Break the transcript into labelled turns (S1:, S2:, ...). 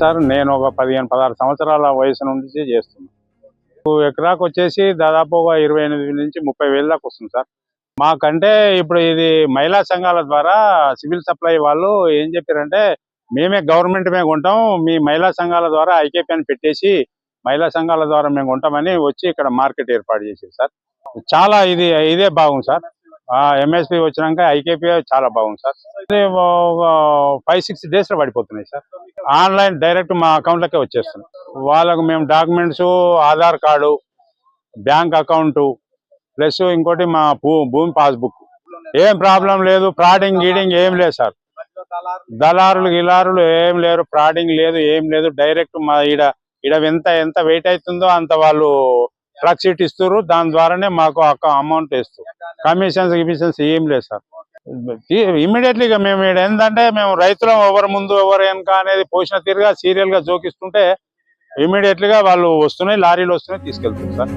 S1: Sir నేను ఒక పదిహేను పదహారు సంవత్సరాల వయసు నుంచి చేస్తున్నాను ఎకరాకు వచ్చేసి దాదాపు ఒక ఇరవై ఎనిమిది నుంచి ముప్పై వేల దాకా వస్తుంది సార్. మాకంటే ఇప్పుడు ఇది మహిళా సంఘాల ద్వారా సివిల్ సప్లై వాళ్ళు ఏం చెప్పారంటే మేమే గవర్నమెంట్ మేము కొంటాం మీ మహిళా సంఘాల ద్వారా ఐకేపీ పెట్టేసి మహిళా సంఘాల ద్వారా మేము కొంటామని వచ్చి ఇక్కడ మార్కెట్ ఏర్పాటు చేసేది సార్. చాలా ఇది ఇదే బాగుంది సార్. ఎంఎస్పి వచ్చినాక ఐకేపీ చాలా బాగుంది సార్. ఇది ఫైవ్ సిక్స్ డేస్లో పడిపోతున్నాయి సార్. ఆన్లైన్ డైరెక్ట్ మా అకౌంట్ వచ్చేస్తుంది. వాళ్ళకు మేము documents Aadhaar card bank account plus ఇంకోటి మా భూమి పాస్బుక్ ఏం ప్రాబ్లం లేదు ఫ్రాడింగ్ గీడింగ్ ఏం లేదు సార్. దళారులు గిలారులు ఏం లేరు ఫ్రాడింగ్ లేదు ఏం లేదు. డైరెక్ట్ మా ఈడ ఈడ ఎంత ఎంత వెయిట్ అవుతుందో అంత వాళ్ళు ట్రక్ సీట్ ఇస్తున్నారు దాని ద్వారానే మాకు అమౌంట్ ఇస్తారు కమిషన్స్ గిమిషన్స్ ఏం లేదు సార్. ఇమ్మీడియట్లీ మేము ఏంటంటే మేము రైతులం ఎవరు ముందు ఎవరు వెనక అనేది పోసిన తీరుగా సీరియల్గా జోకిస్తుంటే ఇమ్మీడియట్లీగా వాళ్ళు వస్తున్నాయి లారీలు వస్తున్నాయి తీసుకెళ్తారు సార్.